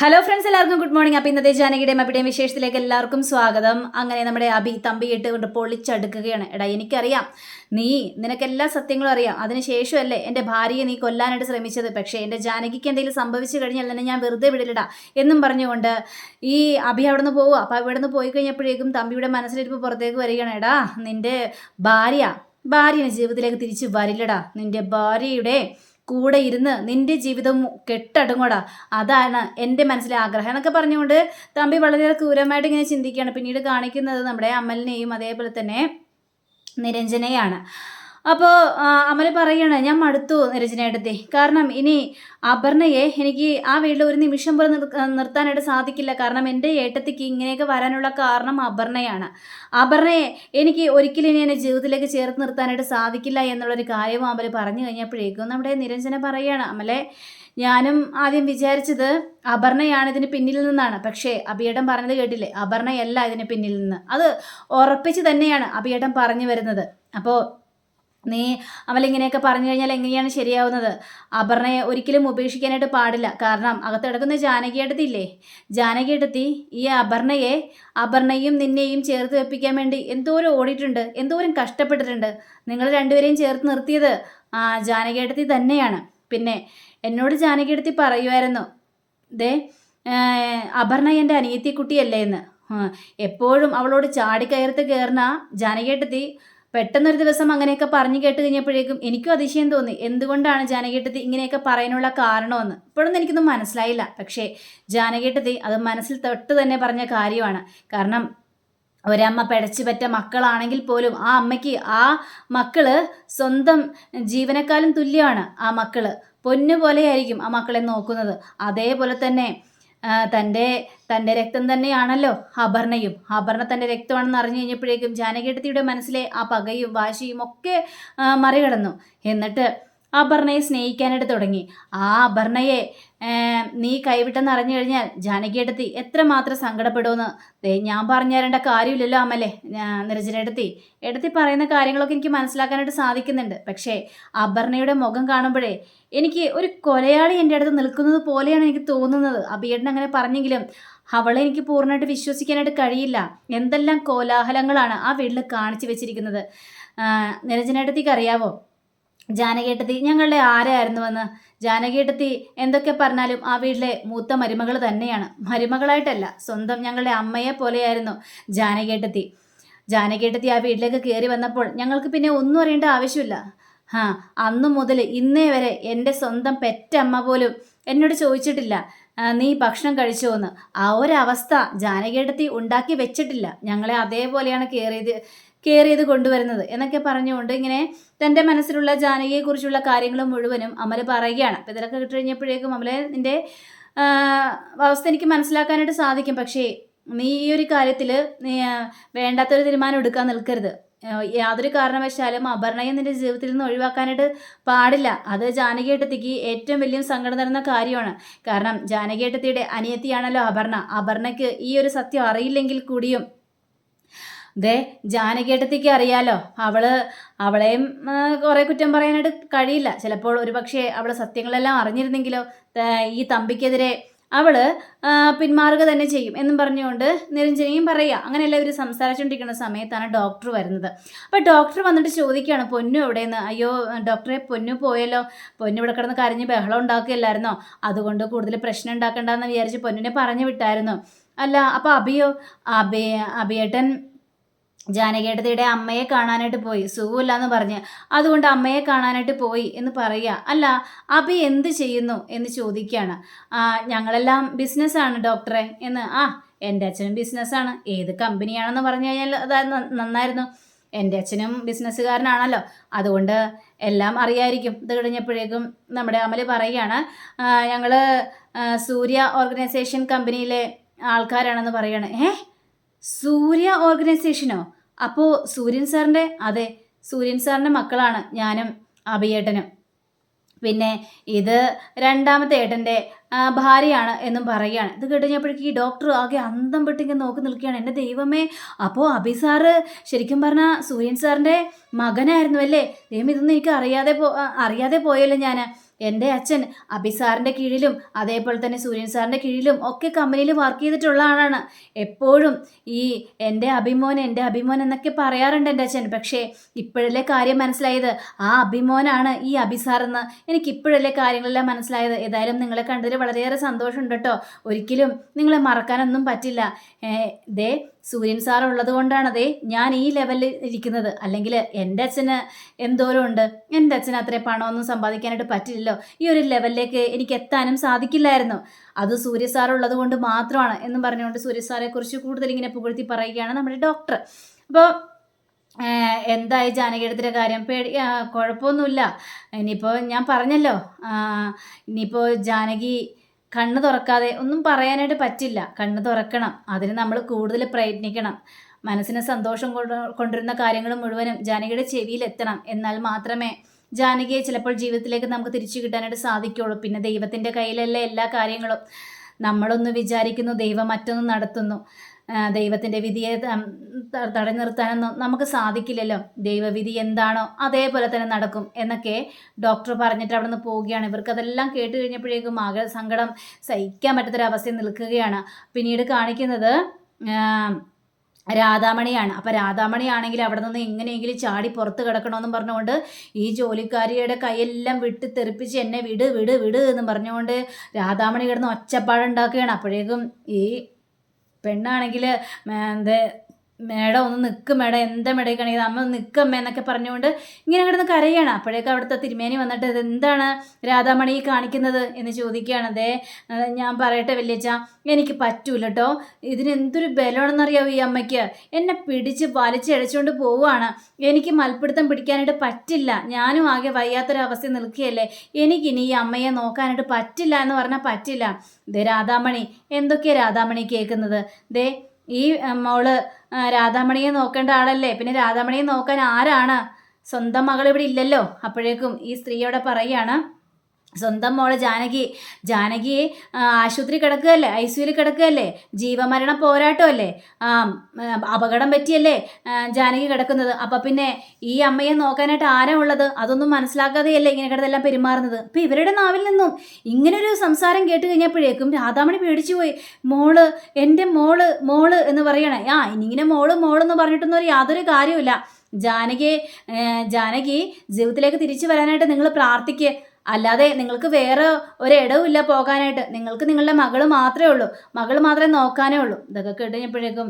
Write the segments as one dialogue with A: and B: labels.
A: Hello friends എല്ലാവർക്കും good morning അപ്പോൾ ഇന്നത്തെ ജാനകിയുടെയും അബിയുടെയും വിശേഷത്തിലേക്ക് എല്ലാവർക്കും സ്വാഗതം. അങ്ങനെ നമ്മുടെ അബി തമ്പിയിട്ട് കൊണ്ട് പൊളിച്ചടുക്കുകയാണ്. എടാ എനിക്കറിയാം. നീ നിനക്ക് എല്ലാ സത്യങ്ങളും അറിയാം. അതിനുശേഷമല്ലേ എന്റെ ഭാര്യയെ നീ കൊല്ലാനായിട്ട് ശ്രമിച്ചത്. പക്ഷേ എന്റെ ജാനകിക്ക് എന്തെങ്കിലും സംഭവിച്ചു കഴിഞ്ഞാൽ തന്നെ ഞാൻ വെറുതെ വിടലിടാ. എന്നും പറഞ്ഞുകൊണ്ട് ഈ അബി അവിടെ നിന്ന് പോവുക അപ്പോൾ അവിടെ നിന്ന് പോയി കഴിഞ്ഞപ്പോഴേക്കും തമ്പിയുടെ മനസ്സിലിരിപ്പ് പുറത്തേക്ക് വരികയാണ്. എടാ നിന്റെ ഭാര്യ ഭാര്യനെ ജീവിതത്തിലേക്ക് തിരിച്ച് വരില്ലടാ. നിന്റെ ഭാര്യയുടെ കൂടെ ഇരുന്ന് നിന്റെ ജീവിതം കെട്ടടങ്ങോടാ. അതാണ് എന്റെ മനസ്സിലെ ആഗ്രഹം. എന്നൊക്കെ പറഞ്ഞുകൊണ്ട് തമ്പി വളരെ ക്രൂരമായിട്ട് ഇങ്ങനെ ചിന്തിക്കുകയാണ്. പിന്നീട് കാണിക്കുന്നത് നമ്മുടെ അമലിനെയും അതേപോലെ തന്നെ നിരഞ്ജനയാണ്. അപ്പോൾ അമൽ പറയുകയാണ് ഞാൻ മടുത്തു നിരഞ്ജനയെടുത്തി കാരണം ഇനി അപർണയെ എനിക്ക് ആ വീട്ടിൽ ഒരു നിമിഷം പോലും നിർത്താനായിട്ട് സാധിക്കില്ല. കാരണം എന്റെ ഏട്ടത്തിക്ക് ഇങ്ങനെയൊക്കെ വരാനുള്ള കാരണം അപർണയാണ്. അപർണയെ എനിക്ക് ഒരിക്കലും ഇനി എന്റെ ജീവിതത്തിലേക്ക് ചേർത്ത് നിർത്താനായിട്ട് സാധിക്കില്ല എന്നുള്ളൊരു കാര്യവും അമൽ പറഞ്ഞു കഴിഞ്ഞപ്പോഴേക്കും നമ്മുടെ നിരഞ്ജന പറയുകയാണ് അമലെ ഞാനും ആദ്യം വിചാരിച്ചത് അപർണയാണ് ഇതിന് പിന്നിൽ നിന്നാണ്. പക്ഷേ അഭിയേട്ടൻ പറഞ്ഞത് കേട്ടില്ലേ? അപർണയല്ല ഇതിന് പിന്നിൽ നിന്ന്. അത് ഉറപ്പിച്ച് തന്നെയാണ് അഭിയേട്ടൻ പറഞ്ഞു വരുന്നത്. അപ്പോൾ നീ അവളിങ്ങനെയൊക്കെ പറഞ്ഞു കഴിഞ്ഞാൽ എങ്ങനെയാണ് ശരിയാവുന്നത്? അപർണയെ ഒരിക്കലും ഉപേക്ഷിക്കാനായിട്ട് പാടില്ല. കാരണം അകത്ത് കിടക്കുന്ന ജാനകിയെടുത്തില്ലേ ജാനകിയെടുത്തി ഈ അപർണയെ അപർണയും നിന്നെയും ചേർത്ത് വെപ്പിക്കാൻ വേണ്ടി എന്തോരം ഓടിയിട്ടുണ്ട് എന്തോരം കഷ്ടപ്പെട്ടിട്ടുണ്ട്. നിങ്ങൾ രണ്ടുപേരെയും ചേർത്ത് നിർത്തിയത് ആ ജാനകിയെടുത്തി തന്നെയാണ്. പിന്നെ എന്നോട് ജാനകിയെടുത്തി പറയുമായിരുന്നു ദേ അപർണ എന്റെ അനിയത്തി കുട്ടിയല്ലേ എന്ന് എപ്പോഴും അവളോട് ചാടിക്കയർത്ത് കയറുന്ന ജാനകിയെടുത്തി പെട്ടെന്നൊരു ദിവസം അങ്ങനെയൊക്കെ പറഞ്ഞു കേട്ട് കഴിഞ്ഞപ്പോഴേക്കും എനിക്കും അതിശയം തോന്നി. എന്തുകൊണ്ടാണ് ജാനകേട്ടത്തി ഇങ്ങനെയൊക്കെ പറയാനുള്ള കാരണമെന്ന്? ഇപ്പോഴൊന്നും എനിക്കൊന്നും മനസ്സിലായില്ല. പക്ഷേ ജാനകേട്ടത്തി അത് മനസ്സിൽ തൊട്ട് തന്നെ പറഞ്ഞ കാര്യമാണ്. കാരണം ഒരമ്മ പിടച്ചു പറ്റ മക്കളാണെങ്കിൽ പോലും ആ അമ്മയ്ക്ക് ആ മക്കൾ സ്വന്തം ജീവനക്കാലും തുല്യമാണ് ആ മക്കൾ. പൊന്നു പോലെയായിരിക്കും ആ മക്കളെ നോക്കുന്നത്. അതേപോലെ തന്നെ തന്റെ തന്റെ രക്തം തന്നെയാണല്ലോ അപർണയും. അപർണ തന്റെ രക്തമാണെന്ന് അറിഞ്ഞു കഴിഞ്ഞപ്പോഴേക്കും ജാനകേട്ടത്തിയുടെ മനസ്സിലെ ആ പകയും വാശിയും ഒക്കെ മറികടന്നു. എന്നിട്ട് അപർണയെ സ്നേഹിക്കാനായിട്ട് തുടങ്ങി. ആ അപർണയെ നീ കൈവിട്ടെന്ന് അറിഞ്ഞു കഴിഞ്ഞാൽ ജാനകിയെടുത്തി എത്രമാത്രം സങ്കടപ്പെടുമെന്ന് ഞാൻ പറഞ്ഞു തരേണ്ട കാര്യമില്ലല്ലോ അമ്മല്ലേ നിരഞ്ജനെടുത്തി എടുത്തി പറയുന്ന കാര്യങ്ങളൊക്കെ എനിക്ക് മനസ്സിലാക്കാനായിട്ട് സാധിക്കുന്നുണ്ട്. പക്ഷേ അപർണയുടെ മുഖം കാണുമ്പോഴേ എനിക്ക് ഒരു കൊലയാളി എന്റെ അടുത്ത് നിൽക്കുന്നത് പോലെയാണ് എനിക്ക് തോന്നുന്നത്. അബിയേട്ടൻ അങ്ങനെ പറഞ്ഞെങ്കിലും അവളെ എനിക്ക് പൂർണമായിട്ട് വിശ്വസിക്കാനായിട്ട് കഴിയില്ല. എന്തെല്ലാം കോലാഹലങ്ങളാണ് ആ വീട്ടിൽ കാണിച്ചു വെച്ചിരിക്കുന്നത്. നിരഞ്ജനേട്ടത്തിക്ക് അറിയാവോ? ജാനകേട്ടത്തി ഞങ്ങളുടെ ആരായിരുന്നുവെന്ന് ജാനകേട്ടത്തി എന്തൊക്കെ പറഞ്ഞാലും ആ വീട്ടിലെ മൂത്ത മരുമകൾ തന്നെയാണ്. മരുമകളായിട്ടല്ല സ്വന്തം ഞങ്ങളുടെ അമ്മയെ പോലെയായിരുന്നു ജാനകേട്ടത്തി. ജാനകേട്ടത്തി ആ വീട്ടിലേക്ക് കയറി വന്നപ്പോൾ ഞങ്ങൾക്ക് പിന്നെ ഒന്നും അറിയേണ്ട ആവശ്യമില്ല. ആ അന്നു മുതൽ ഇന്നേ വരെ എന്റെ സ്വന്തം പെറ്റമ്മ പോലും എന്നോട് ചോദിച്ചിട്ടില്ല നീ ഭക്ഷണം കഴിച്ചോ എന്ന്. ആ ഒരവസ്ഥ ജാനകേട്ടത്തി ഉണ്ടാക്കി വെച്ചിട്ടില്ല. ഞങ്ങളെ അതേപോലെയാണ് കയറിയത് കയറിയത് കൊണ്ടുവരുന്നത്. എന്നൊക്കെ പറഞ്ഞുകൊണ്ട് ഇങ്ങനെ തന്റെ മനസ്സിലുള്ള ജാനകിയെക്കുറിച്ചുള്ള കാര്യങ്ങൾ മുഴുവനും അമൽ പറയുകയാണ്. അപ്പം ഇതിലൊക്കെ കിട്ടി കഴിഞ്ഞപ്പോഴേക്കും അമലെ നിന്റെ അവസ്ഥ എനിക്ക് മനസ്സിലാക്കാനായിട്ട് സാധിക്കും. പക്ഷേ നീ ഈ ഒരു കാര്യത്തിൽ നീ വേണ്ടാത്തൊരു തീരുമാനം എടുക്കാൻ നിൽക്കരുത്. യാതൊരു കാരണവശാലും അപർണയെ നിന്റെ ജീവിതത്തിൽ നിന്ന് ഒഴിവാക്കാനായിട്ട് പാടില്ല. അത് ജാനകിയേട്ടത്തിക്ക് ഏറ്റവും വലിയ സങ്കടം തരുന്ന കാര്യമാണ്. കാരണം ജാനകിയേട്ടത്തിയുടെ അനിയത്തിയാണല്ലോ അപർണ. അപർണയ്ക്ക് ഈ ഒരു സത്യം അറിയില്ലെങ്കിൽ കൂടിയും ദേ ജാനകേട്ടത്തേക്ക് അറിയാലോ അവൾ അവളെയും കുറെ കുറേ കുറ്റം പറയാനായിട്ട് കഴിയില്ല. ചിലപ്പോൾ ഒരു പക്ഷേ സത്യങ്ങളെല്ലാം അറിഞ്ഞിരുന്നെങ്കിലോ ഈ തമ്പിക്കെതിരെ അവൾ പിന്മാറുക തന്നെ ചെയ്യും എന്നും പറഞ്ഞുകൊണ്ട് നിരഞ്ജനയും പറയുക. അങ്ങനെയല്ല ഇവർ സംസാരിച്ചുകൊണ്ടിരിക്കുന്ന സമയത്താണ് ഡോക്ടർ വരുന്നത്. അപ്പോൾ ഡോക്ടർ വന്നിട്ട് ചോദിക്കുകയാണ് പൊന്നു എവിടെയെന്ന്? അയ്യോ ഡോക്ടറെ പൊന്നു പോയല്ലോ. പൊന്നു ഇവിടെ കിടന്ന് കരഞ്ഞ് ബഹളം ഉണ്ടാക്കുകയല്ലായിരുന്നോ? അതുകൊണ്ട് കൂടുതൽ പ്രശ്നം ഉണ്ടാക്കണ്ടെന്ന് വിചാരിച്ച് പൊന്നിനെ പറഞ്ഞു വിട്ടായിരുന്നു. അല്ല അപ്പോൾ അഭിയോ അഭി അഭിയേട്ടൻ ജാനകേട്ടത്തിയുടെ അമ്മയെ കാണാനായിട്ട് പോയി. സുഖമില്ല എന്ന് പറഞ്ഞ് അതുകൊണ്ട് അമ്മയെ കാണാനായിട്ട് പോയി എന്ന് പറയുക. അല്ല അഭി എന്ത് ചെയ്യുന്നു എന്ന് ചോദിക്കുകയാണ് ഞങ്ങളെല്ലാം ബിസിനസ്സാണ് ഡോക്ടറെ എന്ന്. ആ എന്റെ അച്ഛനും ബിസിനസ്സാണ്. ഏത് കമ്പനിയാണെന്ന് പറഞ്ഞു കഴിഞ്ഞാൽ അത് ന- നന്നായിരുന്നു. എന്റെ അച്ഛനും ബിസിനസ്സുകാരനാണല്ലോ. അതുകൊണ്ട് എല്ലാം അറിയായിരിക്കും. ഇത് കഴിഞ്ഞപ്പോഴേക്കും നമ്മുടെ അമൽ പറയുകയാണ് ഞങ്ങൾ സൂര്യ ഓർഗനൈസേഷൻ കമ്പനിയിലെ ആൾക്കാരാണെന്ന് പറയുകയാണ് ഏ സൂര്യ ഓർഗനൈസേഷനോ? അപ്പോ സൂര്യൻ സാറിന്റെ അതെ സൂര്യൻ സാറിന്റെ മക്കളാണ് ഞാനും അഭിയേട്ടനും പിന്നെ ഇത് രണ്ടാമത്തെ ഏട്ടന്റെ ഭാര്യയാണ് എന്നും പറയുകയാണ്. ഇത് കേട്ടുകഴിഞ്ഞപ്പോഴേക്ക് ഈ ഡോക്ടർ ആകെ അന്തം പെട്ടിങ്ങനെ നോക്കി നിൽക്കുകയാണ്. എന്റെ ദൈവമേ അപ്പോൾ അബി സാറ് ശരിക്കും പറഞ്ഞാൽ സൂര്യൻ സാറിന്റെ മകനായിരുന്നു അല്ലേ? ദൈവം ഇതൊന്നും എനിക്ക് അറിയാതെ പോ അറിയാതെ പോയല്ലോ ഞാൻ എന്റെ അച്ഛൻ അബിസാറിന്റെ കീഴിലും അതേപോലെ തന്നെ സൂര്യൻ സാറിന്റെ കീഴിലും ഒക്കെ കമ്പനിയിൽ വർക്ക് ചെയ്തിട്ടുള്ള ആളാണ്. എപ്പോഴും ഈ എന്റെ അഭിമോൻ എന്റെ അഭിമോൻ എന്നൊക്കെ പറയാറുണ്ട് എന്റെ അച്ഛൻ. പക്ഷേ ഇപ്പോഴല്ലേ കാര്യം മനസ്സിലായത്? ആ അഭിമോനാണ് ഈ അബിസാർ എന്ന്. എനിക്ക് ഇപ്പോഴല്ലേ കാര്യങ്ങളെല്ലാം മനസ്സിലായത്? ഏതായാലും നിങ്ങളെ കണ്ടതിൽ വളരെയേറെ സന്തോഷമുണ്ട് കേട്ടോ ഒരിക്കലും നിങ്ങളെ മറക്കാനൊന്നും പറ്റില്ല. ദേ സൂര്യൻ സാർ ഉള്ളത് കൊണ്ടാണതേ ഞാൻ ഈ ലെവലിൽ ഇരിക്കുന്നത്. അല്ലെങ്കിൽ എന്റെ അച്ഛന് എന്തോരം ഉണ്ട്. എന്റെ അച്ഛന് അത്ര പണമൊന്നും സമ്പാദിക്കാനായിട്ട് പറ്റില്ലല്ലോ. ഈ ഒരു ലെവലിലേക്ക് എനിക്ക് എത്താനും സാധിക്കില്ലായിരുന്നു. അത് സൂര്യ സാർ ഉള്ളത് കൊണ്ട് മാത്രമാണ് എന്നും പറഞ്ഞുകൊണ്ട് സൂര്യ സാറെ കുറിച്ച് കൂടുതൽ ഇങ്ങനെ പുകഴ്ത്തി പറയുകയാണ് നമ്മുടെ ഡോക്ടർ അപ്പോൾ എന്തായി ജാനകിയുടെ കാര്യം? പേടി കുഴപ്പമൊന്നുമില്ല. ഇനിയിപ്പോൾ ഞാൻ പറഞ്ഞല്ലോ ഇനിയിപ്പോൾ ജാനകി കണ്ണ് തുറക്കാതെ ഒന്നും പറയാനായിട്ട് പറ്റില്ല. കണ്ണ് തുറക്കണം. അതിന് നമ്മൾ കൂടുതൽ പ്രയത്നിക്കണം. മനസ്സിന് സന്തോഷം കൊണ്ട് കൊണ്ടുവരുന്ന കാര്യങ്ങൾ മുഴുവനും ജാനകിയുടെ ചെവിയിലെത്തണം എന്നാൽ മാത്രമേ ജാനകിയെ ചിലപ്പോൾ ജീവിതത്തിലേക്ക് നമുക്ക് തിരിച്ചു കിട്ടാനായിട്ട് സാധിക്കുള്ളൂ പിന്നെ ദൈവത്തിന്റെ കയ്യിലല്ല എല്ലാ കാര്യങ്ങളും. നമ്മളൊന്ന് വിചാരിക്കുന്നു ദൈവം മറ്റൊന്ന് നടത്തുന്നു. ദൈവത്തിന്റെ വിധിയെ തടഞ്ഞു നിർത്താനൊന്നും നമുക്ക് സാധിക്കില്ലല്ലോ. ദൈവവിധി എന്താണോ അതേപോലെ തന്നെ നടക്കും എന്നൊക്കെ ഡോക്ടർ പറഞ്ഞിട്ട് അവിടെ നിന്ന് പോവുകയാണ്. ഇവർക്ക് അതെല്ലാം കേട്ട് കഴിഞ്ഞപ്പോഴേക്കും ആകെ സങ്കടം സഹിക്കാൻ പറ്റാത്തൊരവസ്ഥയിൽ നിൽക്കുകയാണ്. പിന്നീട് കാണിക്കുന്നത് രാധാമണിയാണ്. അപ്പം രാധാമണിയാണെങ്കിൽ അവിടെ നിന്ന് എങ്ങനെയെങ്കിലും ചാടി പുറത്ത് കിടക്കണമെന്നും പറഞ്ഞുകൊണ്ട് ഈ ജോലിക്കാരിയുടെ കൈയെല്ലാം വിട്ട് തെറിപ്പിച്ച് എന്നെ വിട് വിട് വിട് എന്ന് പറഞ്ഞുകൊണ്ട് രാധാമണി കിടന്ന് ഒച്ചപ്പാടുണ്ടാക്കുകയാണ്. അപ്പോഴേക്കും ഈ പെണ്ണാണെങ്കിൽ എന്താ മേഡം ഒന്ന് നിൽക്ക് മേഡം എന്താ മേഡം കാണിക്കുന്നത് അമ്മ നിൽക്കമ്മ എന്നൊക്കെ പറഞ്ഞുകൊണ്ട് ഇങ്ങനെ കിടന്ന് കരയാണ്. അപ്പോഴേക്കും അവിടുത്തെ തിരുമേനി വന്നിട്ട് ഇത് എന്താണ് രാധാമണി കാണിക്കുന്നത് എന്ന് ചോദിക്കുകയാണ്. അതെ ഞാൻ പറയട്ടെ വല്യച്ച എനിക്ക് പറ്റൂല കേട്ടോ ഇതിന് എന്തൊരു ബലമാണെന്നറിയാവോ ഈ അമ്മയ്ക്ക്? എന്നെ പിടിച്ച് വലിച്ചഴച്ചുകൊണ്ട് പോവുകയാണ്. എനിക്ക് മൽപ്പിടുത്തം പിടിക്കാനായിട്ട് പറ്റില്ല. ഞാനും ആകെ വയ്യാത്തൊരവസ്ഥ നിൽക്കുകയല്ലേ? എനിക്കിനി ഈ അമ്മയെ നോക്കാനായിട്ട് പറ്റില്ല എന്ന് പറഞ്ഞാൽ പറ്റില്ല. ദേ രാധാമണി എന്തൊക്കെയാണ് രാധാമണി കേൾക്കുന്നത്? ദേ ഈ മോൾ രാധാമണിയെ നോക്കേണ്ട ആളല്ലേ? പിന്നെ രാധാമണിയെ നോക്കാൻ ആരാണ്? സ്വന്തം മകൾ ഇവിടെ ഇല്ലല്ലോ. അപ്പോഴേക്കും ഈ സ്ത്രീയോടെ പറയാണ് സ്വന്തം മോൾ ജാനകി ജാനകി ആശുപത്രി കിടക്കുകയല്ലേ ഐ സിയുയിൽ കിടക്കുകയല്ലേ ജീവമരണ പോരാട്ടമല്ലേ അപകടം പറ്റിയല്ലേ ജാനകി കിടക്കുന്നത്. അപ്പം പിന്നെ ഈ അമ്മയെ നോക്കാനായിട്ട് ആരാ ഉള്ളത്? അതൊന്നും മനസ്സിലാക്കാതെയല്ലേ ഇങ്ങനെ കിടന്നെല്ലാം പെരുമാറുന്നത്. അപ്പം ഇവരുടെ നാവിൽ നിന്നും ഇങ്ങനൊരു സംസാരം കേട്ട് കഴിഞ്ഞപ്പോഴേക്കും രാധാമണി പേടിച്ചു പോയി. മോൾ എന്റെ മോൾ മോൾ എന്ന് പറയണേ. ആ ഇനിങ്ങനെ മോൾ മോളെന്ന് പറഞ്ഞിട്ടൊന്നും യാതൊരു കാര്യമില്ല ജാനകി ജാനകി ജീവിതത്തിലേക്ക് തിരിച്ചു വരാനായിട്ട് നിങ്ങൾ പ്രാർത്ഥിക്കുക അല്ലാതെ നിങ്ങൾക്ക് വേറെ ഒരിടവുമില്ല പോകാനായിട്ട്. നിങ്ങൾക്ക് നിങ്ങളുടെ മകൾ മാത്രമേ ഉള്ളൂ. മകൾ മാത്രമേ നോക്കാനേ ഉള്ളൂ. ഇതൊക്കെ കേട്ടുകഴിഞ്ഞപ്പോഴേക്കും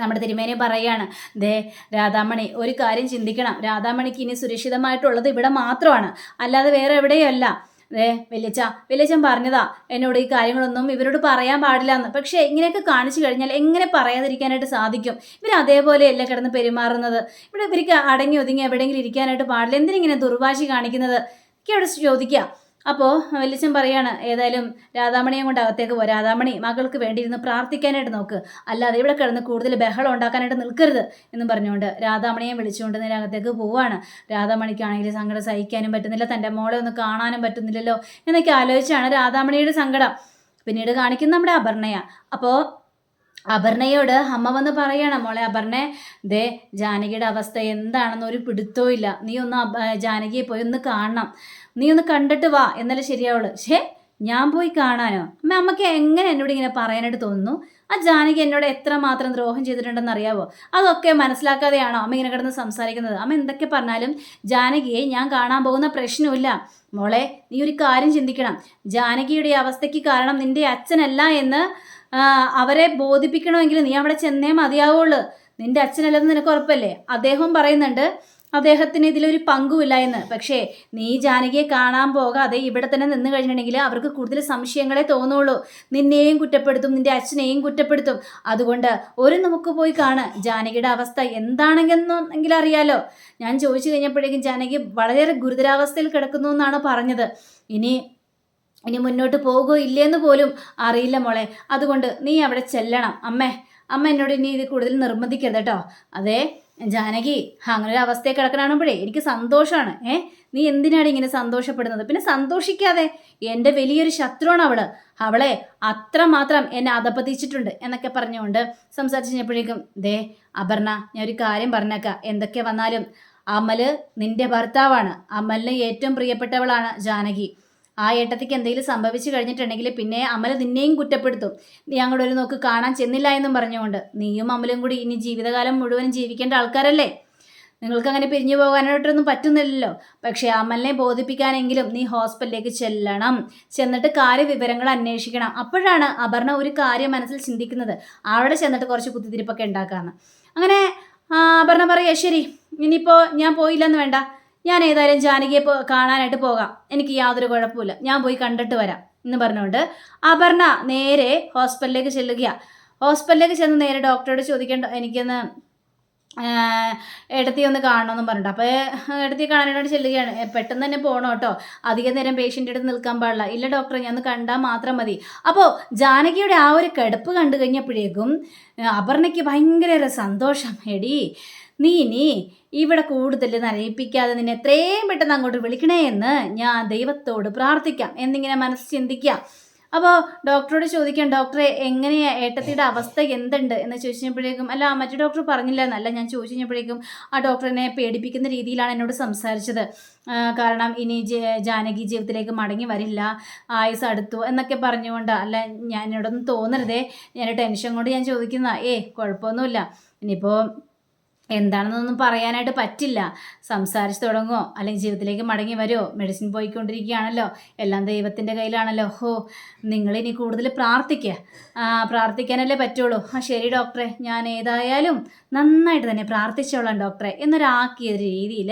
A: നമ്മുടെ തിരുമേനി പറയുകയാണ് ദേ രാധാമണി ഒരു കാര്യം ചിന്തിക്കണം. രാധാമണിക്ക് ഇനി സുരക്ഷിതമായിട്ടുള്ളത് ഇവിടെ മാത്രമാണ്. അല്ലാതെ വേറെ എവിടെയല്ല ദേ വലിയച്ച വലിയച്ചൻ പറഞ്ഞതാ എന്നോട് ഈ കാര്യങ്ങളൊന്നും ഇവരോട് പറയാൻ പാടില്ല എന്ന്. പക്ഷേ ഇങ്ങനെയൊക്കെ കാണിച്ചു കഴിഞ്ഞാൽ എങ്ങനെ പറയാതിരിക്കാനായിട്ട് സാധിക്കും? ഇവർ അതേപോലെയല്ല കിടന്ന് പെരുമാറുന്നത്? ഇവിടെ ഇവർക്ക് അടങ്ങി ഒതുങ്ങി എവിടെയെങ്കിലും ഇരിക്കാനായിട്ട് പാടില്ല. എന്തിനിങ്ങനെ ദുർവാശി കാണിക്കുന്നത്? ഒക്കെ അവിടെ ചോദിക്കുക അപ്പോൾ വലിയച്ഛൻ പറയാണ് ഏതായാലും രാധാമണിയും കൊണ്ട് അകത്തേക്ക് പോ. രാധാമണി മകൾക്ക് വേണ്ടി ഇരുന്ന് പ്രാർത്ഥിക്കാനായിട്ട് നോക്ക്. അല്ലാതെ ഇവിടെ കിടന്ന് കൂടുതൽ ബഹളം ഉണ്ടാക്കാനായിട്ട് നിൽക്കരുത് എന്നും പറഞ്ഞുകൊണ്ട് രാധാമണിയെ വിളിച്ചുകൊണ്ട് നേരെ അകത്തേക്ക് പോവാണ്. രാധാമണിക്കാണെങ്കിൽ സങ്കടം സഹിക്കാനും പറ്റുന്നില്ല തന്റെ മോളെ ഒന്ന് കാണാനും പറ്റുന്നില്ലല്ലോ എന്നൊക്കെ ആലോചിച്ചാണ് രാധാമണിയുടെ സങ്കടം. പിന്നീട് കാണിക്കുന്ന നമ്മുടെ അപർണയ. അപ്പോൾ അപർണയോട് അമ്മ വന്ന് പറയണം മോളെ അപർണെ ദേ ജാനകിയുടെ അവസ്ഥ എന്താണെന്ന് ഒരു പിടുത്തവും ഇല്ല. നീ ഒന്ന് ജാനകിയെ പോയി ഒന്ന് കാണണം. നീ ഒന്ന് കണ്ടിട്ട് വാ എന്നാലേ ശരിയാവുള്ളൂ ഷേ ഞാൻ പോയി കാണാനോ? അമ്മ അമ്മയ്ക്ക് എങ്ങനെ എന്നോട് ഇങ്ങനെ പറയാനായിട്ട് തോന്നുന്നു? ആ ജാനകി എന്നോട് എത്ര മാത്രം ദ്രോഹം ചെയ്തിട്ടുണ്ടെന്ന് അറിയാവോ? അതൊക്കെ മനസ്സിലാക്കാതെയാണോ അമ്മ ഇങ്ങനെ കിടന്ന് സംസാരിക്കുന്നത്? അമ്മ എന്തൊക്കെ പറഞ്ഞാലും ജാനകിയെ ഞാൻ കാണാൻ പോകുന്ന പ്രശ്നമില്ല മോളെ നീ ഒരു കാര്യം ചിന്തിക്കണം. ജാനകിയുടെ അവസ്ഥയ്ക്ക് കാരണം നിന്റെ അച്ഛനല്ല എന്ന് അവരെ ബോധിപ്പിക്കണമെങ്കിൽ നീ അവിടെ ചെന്നേ മതിയാവുള്ളൂ. നിന്റെ അച്ഛനല്ലെന്ന് നിനക്ക് ഉറപ്പല്ലേ? അദ്ദേഹം പറയുന്നുണ്ട് അദ്ദേഹത്തിന് ഇതിലൊരു പങ്കുമില്ല എന്ന്. പക്ഷേ നീ ജാനകിയെ കാണാൻ പോകാതെ ഇവിടെ തന്നെ നിന്ന് കഴിഞ്ഞിട്ടുണ്ടെങ്കിൽ അവർക്ക് കൂടുതൽ സംശയങ്ങളെ തോന്നുള്ളൂ. നിന്നെയും കുറ്റപ്പെടുത്തും നിന്റെ അച്ഛനെയും കുറ്റപ്പെടുത്തും. അതുകൊണ്ട് ഒരു നമുക്ക് പോയി കാണ്. ജാനകിയുടെ അവസ്ഥ എന്താണെങ്കിലും അറിയാലോ. ഞാൻ ചോദിച്ചു കഴിഞ്ഞപ്പോഴേക്കും ജാനകി വളരെയേറെ ഗുരുതരാവസ്ഥയിൽ കിടക്കുന്നു എന്നാണ് പറഞ്ഞത്. ഇനി ഇനി മുന്നോട്ട് പോകുമോ ഇല്ലേന്ന് പോലും അറിയില്ല മോളെ. അതുകൊണ്ട് നീ അവിടെ ചെല്ലണം. അമ്മേ അമ്മ എന്നോട് ഇനി ഇത് കൂടുതൽ നിർബന്ധിക്കരുത് കേട്ടോ. അതെ ജാനകി അങ്ങനെ ഒരു അവസ്ഥയെ കിടക്കണാകുമ്പോഴേ എനിക്ക് സന്തോഷമാണ്. ഏ നീ എന്തിനാണ് ഇങ്ങനെ സന്തോഷപ്പെടുന്നത്? പിന്നെ സന്തോഷിക്കാതെ എന്റെ വലിയൊരു ശത്രുവാണ് അവൾ. അവളെ അത്രമാത്രം എന്നെ അതപ്പതിച്ചിട്ടുണ്ട് എന്നൊക്കെ പറഞ്ഞുകൊണ്ട് സംസാരിച്ച് കഴിഞ്ഞപ്പോഴേക്കും ദേ അപർണ ഞാൻ ഒരു കാര്യം പറഞ്ഞേക്കാം. എന്തൊക്കെ വന്നാലും അമൽ നിന്റെ ഭർത്താവാണ്. അമലിന് ഏറ്റവും പ്രിയപ്പെട്ടവളാണ് ജാനകി. ആ ഏട്ടത്തിക്ക് എന്തെങ്കിലും സംഭവിച്ചു കഴിഞ്ഞിട്ടുണ്ടെങ്കിൽ പിന്നെ അമല നിന്നെയും കുറ്റപ്പെടുത്തും. നീ അങ്ങോട്ട് ഒരു നോക്ക് കാണാൻ ചെന്നില്ല എന്നും പറഞ്ഞുകൊണ്ട്. നീയും അമലും കൂടി ഇനി ജീവിതകാലം മുഴുവനും ജീവിക്കേണ്ട ആൾക്കാരല്ലേ? നിങ്ങൾക്ക് അങ്ങനെ പിരിഞ്ഞു പോകാനായിട്ടൊന്നും പറ്റുന്നില്ലല്ലോ. പക്ഷേ അമലിനെ ബോധിപ്പിക്കാനെങ്കിലും നീ ഹോസ്പിറ്റലിലേക്ക് ചെല്ലണം. ചെന്നിട്ട് കാര്യവിവരങ്ങൾ അന്വേഷിക്കണം. അപ്പോഴാണ് അപർണ ഒരു കാര്യം മനസ്സിൽ ചിന്തിക്കുന്നത്. അവിടെ ചെന്നിട്ട് കുറച്ച് കുത്തിത്തിരിപ്പൊക്കെ ഉണ്ടാക്കാമെന്ന് അങ്ങനെ അപർണ പറയുക ശരി. ഇനിയിപ്പോൾ ഞാൻ പോയില്ലെന്ന് വേണ്ട. ഞാൻ ഏതായാലും ജാനകിയെ കാണാനായിട്ട് പോകാം. എനിക്ക് യാതൊരു കുഴപ്പമില്ല ഞാൻ പോയി കണ്ടിട്ട് വരാം എന്ന് പറഞ്ഞുകൊണ്ട് അപർണ നേരെ ഹോസ്പിറ്റലിലേക്ക് ചെല്ലുകയാണ് ഹോസ്പിറ്റലിലേക്ക് ചെന്ന് നേരെ ഡോക്ടറോട് ചോദിക്കേണ്ട എനിക്കൊന്ന് എടുത്തി ഒന്ന് കാണണമെന്നും പറഞ്ഞിട്ട്. അപ്പോൾ എടുത്തി കാണാനായിട്ട് ചെല്ലുകയാണ്. പെട്ടെന്ന് തന്നെ പോകണം കേട്ടോ. അധിക നേരം പേഷ്യന്റെ അടുത്ത് നിൽക്കാൻ പാടില്ല. ഇല്ല ഡോക്ടറെ ഞാൻ ഒന്ന് കണ്ടാൽ മാത്രം മതി. അപ്പോൾ ജാനകിയുടെ ആ ഒരു കിടപ്പ് കണ്ടു കഴിഞ്ഞപ്പോഴേക്കും അപർണയ്ക്ക് ഭയങ്കര സന്തോഷം. എടി നീ ഇനി ഇവിടെ കൂടുതൽ നരയിപ്പിക്കാതെ നിന്നെ എത്രയും പെട്ടെന്ന് അങ്ങോട്ട് വിളിക്കണേ എന്ന് ഞാൻ ദൈവത്തോട് പ്രാർത്ഥിക്കാം. എന്നിങ്ങനെ മനസ്സ് ചിന്തിക്കാം. അപ്പോൾ ഡോക്ടറോട് ചോദിക്കാം ഡോക്ടറെ എങ്ങനെയാ ഏട്ടത്തിയുടെ അവസ്ഥ എന്തുണ്ട്? എന്ന് ചോദിച്ചപ്പോഴേക്കും അല്ല മറ്റു ഡോക്ടർ പറഞ്ഞില്ല എന്നല്ല ഞാൻ ചോദിച്ചു കഴിഞ്ഞപ്പോഴേക്കും ആ ഡോക്ടറിനെ പേടിപ്പിക്കുന്ന രീതിയിലാണ് എന്നോട് സംസാരിച്ചത്. കാരണം ഇനി ജാനകി ജീവിതത്തിലേക്ക് മടങ്ങി വരില്ല ആയുസ് അടുത്തു എന്നൊക്കെ പറഞ്ഞുകൊണ്ട് അല്ല ഞാൻ എന്നോടൊന്നും തോന്നരുതേ ഞാൻ ടെൻഷൻ കൊണ്ട് ഞാൻ ചോദിക്കുന്ന ഏ കുഴപ്പമൊന്നുമില്ല. ഇനിയിപ്പോൾ എന്താണെന്നൊന്നും പറയാനായിട്ട് പറ്റില്ല. സംസാരിച്ച് തുടങ്ങുമോ അല്ലെങ്കിൽ ജീവിതത്തിലേക്ക് മടങ്ങി വരുമോ മെഡിസിൻ പോയിക്കൊണ്ടിരിക്കുകയാണല്ലോ. എല്ലാം ദൈവത്തിന്റെ കയ്യിലാണല്ലോ. ഹോ നിങ്ങളിനി കൂടുതൽ പ്രാർത്ഥിക്കുക പ്രാർത്ഥിക്കാനല്ലേ പറ്റുള്ളൂ. ആ ശരി ഡോക്ടറെ. ഞാൻ ഏതായാലും നന്നായിട്ട് തന്നെ പ്രാർത്ഥിച്ചോളാം ഡോക്ടറെ എന്നൊരാക്കിയ രീതിയിൽ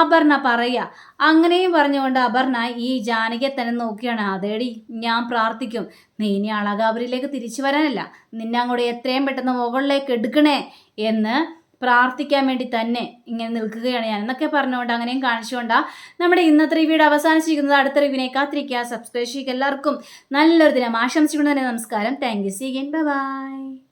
A: അപർണ പറയുക. അങ്ങനെയും പറഞ്ഞുകൊണ്ട് അപർണ ഈ ജാനകിയെ തന്നെ നോക്കിയാണ് അതേടി ഞാൻ പ്രാർത്ഥിക്കും. നീ ഇനി അളകാപുരിയിലേക്ക് തിരിച്ചു വരാനല്ല. നിന്നെ അങ്ങോട്ട് എത്രയും പെട്ടെന്ന് മുകളിലേക്ക് എടുക്കണേ എന്ന് പ്രാർത്ഥിക്കാൻ വേണ്ടി തന്നെ ഇങ്ങനെ നിൽക്കുകയാണ് ഞാൻ എന്നൊക്കെ പറഞ്ഞുകൊണ്ട് അങ്ങനെയും കാണിച്ചുകൊണ്ടാ നമ്മുടെ ഇന്നത്തെ റിവ്യൂടെ അവസാനിച്ചിരിക്കുന്നത്. അടുത്ത റിവ്യൂനെ കാത്തിരിക്കുക. സബ്സ്ക്രൈബ് ചെയ്യുക. എല്ലാവർക്കും നല്ലൊരു ദിനം ആശംസിക്കുന്നത് തന്നെ നമസ്കാരം. Thank you see again bye